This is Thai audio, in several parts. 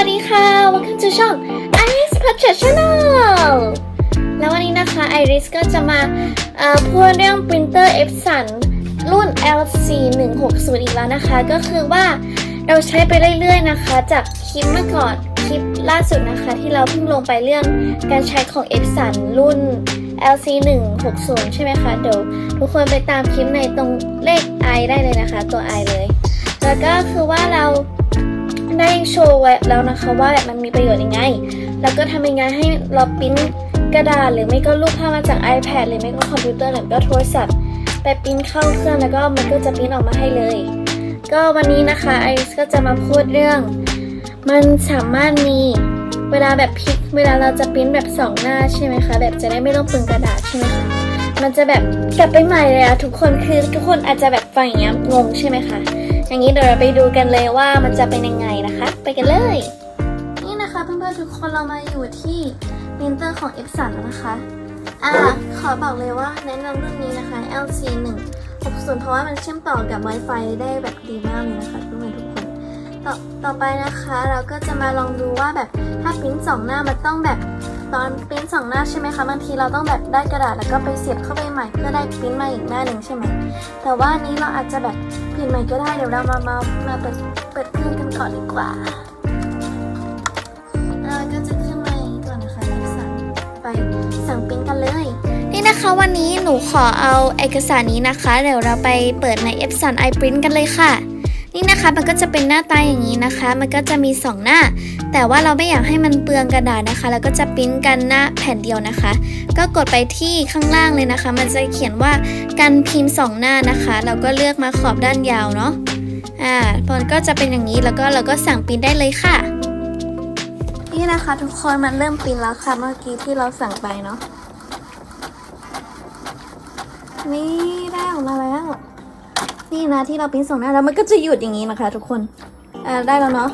วัสดีค่ะ welcome to ช่อง Iris Portrait Channel แล้ววันนี้นะคะ Iris ก็จะมาพูดเรื่อง printer Epson รุ่น LC 1 6 0อีกแล้วนะคะ ก็คือว่าเราใช้ไปเรื่อยๆนะคะ จากคลิปเมื่อก่อนคลิปล่าสุดนะคะ ที่เราเพิ่งลงไปเรื่องการใช้ของ Epson รุ่น LC 1 6 0ใช่ไหมคะ เดี๋ยวทุกคนไปตามคลิปในตรงเลข i ได้เลยนะคะ ตัว i เลย แล้วก็คือว่าเรา ได้โชว์ไว้แล้วนะคะว่าแบบมันมีประโยชน์ยังไง แล้วก็ทำยังไงให้เราปริ้นกระดาษ หรือไม่ก็รูปภาพมาจาก iPad หรือไม่ก็คอมพิวเตอร์หรือไม่ก็โทรศัพท์ไปปริ้นเข้าเครื่องแล้วก็มันก็จะปริ้นออกมาให้เลย ก็วันนี้นะคะไอซ์ก็จะมาพูดเรื่อง มันสามารถมีเวลาแบบพิกเวลาเราจะปริ้นแบบสองหน้าใช่ไหมคะแบบจะได้ไม่ต้องปึงกระดาษใช่ไหมคะมันจะแบบกลับไปใหม่เลยอะทุกคนคือทุกคนอาจจะแบบฟังอย่างเงี้ยงงใช่ไหมคะ อย่างนี้เดี๋ยวเราไปดูกันเลยว่ามันจะเป็นยังไงนะคะ ไปกันเลย นี่นะคะเพื่อนๆทุกคนเรามาอยู่ที่มินเตอร์ของ Epson แล้วนะคะอ่าขอบอกเลยว่าแนะนำรุ่นนี้นะคะ LC 1 60เพราะว่ามันเชื่อมต่อกับ Wi-Fi ได้แบบดีมากเลยนะคะเพื่อนๆทุกคนต่อต่อไปนะคะ เราก็จะมาลองดูว่าแบบถ้าปริ้นสองหน้ามันต้องแบบตอน สองหน้าใช่ไหมคะบางทีเราต้องแบบได้กระดาษแล้วก็ไปเสียบเข้าไปใหม่เพื่อได้ปริ้นมาอีกหน้าหนึ่งใช่ไหมแต่ว่าอันนี้เราอาจจะแบบเปลี่ยนใหม่ก็ได้เดี๋ยวเรามามามาเปิดเปิดเครื่องกันก่อนดีกว่าเราก็จะขึ้นมาอย่างนี้ก่อนนะคะสั่งไปสั่งปริ้นกันเลยนี่นะคะวันนี้หนูขอเอาเอกสารนี้นะคะ เดี๋ยวเราไปเปิดใน Epson iPrint กันเลยค่ะ นี่นะคะมันก็จะเป็นหน้าตาอย่างนี้นะคะ มันก็จะมี 2 หน้า แต่ว่าเราไม่อยากให้มันเปลืองกระดาษนะคะ แล้วก็จะปริ้นกันหน้าแผ่นเดียวนะคะ ก็กดไปที่ข้างล่างเลยนะคะ มันจะเขียนว่าการพิมพ์ 2 หน้านะคะ เราก็เลือกมาขอบด้านยาวเนาะอ่าพอก็จะเป็นอย่างนี้แล้วก็เราก็สั่งปริ้นได้เลยค่ะ นี่นะคะทุกคนมันเริ่มปริ้นแล้วค่ะเมื่อกี้ที่เราสั่งไปเนาะนี่ได้ออกมาแล้ว นี่นะที่เราปิ้นส่งหน้าแล้วมันก็จะหยุดอย่างนี้นะคะ ทุกคนอ่าได้แล้วเนาะ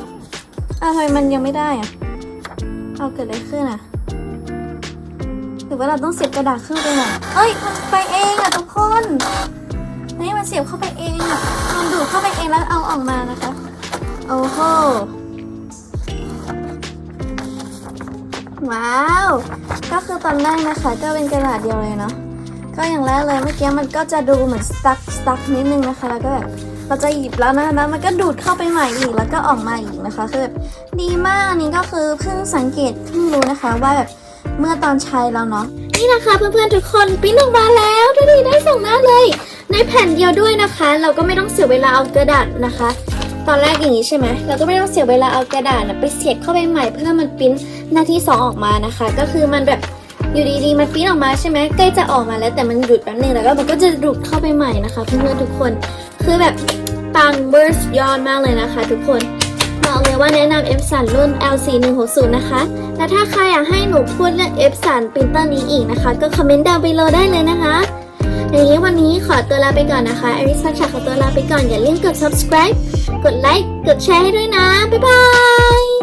อ่าทำไมมันยังไม่ได้อะเอาเกิดอะไรขึ้นอะหรือว่าเราต้องเสียบกระดาษขึ้นไปหน่อยเอ้ยมันไปเองอะทุกคนนี่มันเสียบเข้าไปเองอะมันดูดเข้าไปเองแล้วเอาออกมานะคะโอ้โหว้าว ก็คือตอนแรกนะคะก็เป็นกระดาษเดียวเลยเนาะ ก็อย่างแรกเลยเมื่อกี้มันก็จะดูเหมือนสตั๊กสตั๊กนิดนึงนะคะ แล้วก็แบบเราจะหยิบแล้วนะแล้วมันก็ดูดเข้าไปใหม่อีกแล้วก็ออกมาอีกนะคะคือแบบดีมากอันนี้ก็คือเพิ่งสังเกตเพิ่งรู้นะคะว่าแบบเมื่อตอนใช้แล้วเนาะนี่นะคะเพื่อนๆทุกคนปิ้นออกมาแล้วดูดิได้สองหน้าเลย ในแผ่นเดียวด้วยนะคะ เราก็ไม่ต้องเสียเวลาเอากระดาษนะคะ ตอนแรกอย่างนี้ใช่ไหมเราก็ไม่ต้องเสียเวลาเอากระดาษนะไปเสียบเข้าไปใหม่เพื่อมันปิ้นหน้าที่สองออกมานะคะ ก็คือมันแบบ อยู่ดีๆมันปริ้นออกมาใช่ไหมใกล้จะออกมาแล้วแต่มันหยุดแป๊บนึงแล้วก็มันก็จะดูดเข้าไปใหม่นะคะเพื่อนๆทุกคนคือแบบปังเบอร์สยอดมากเลยนะคะ ทุกคนบอกเลยว่าแนะนำ Epson รุ่น LC 1 6 0 นะคะ และถ้าใครอยากให้หนูพูดเรื่อง Epson ปรินเตอร์นี้อีกนะคะ ก็คอมเมนต์ดาวไปโลได้เลยนะคะอย่างนี้วันนี้ขอตัวลาไปก่อนนะคะอริสพัชชาขอตัวลาไปก่อนอย่าลืมกด subscribe กดไลค์กดแชร์ให้ด้วยนะ บ๊ายบาย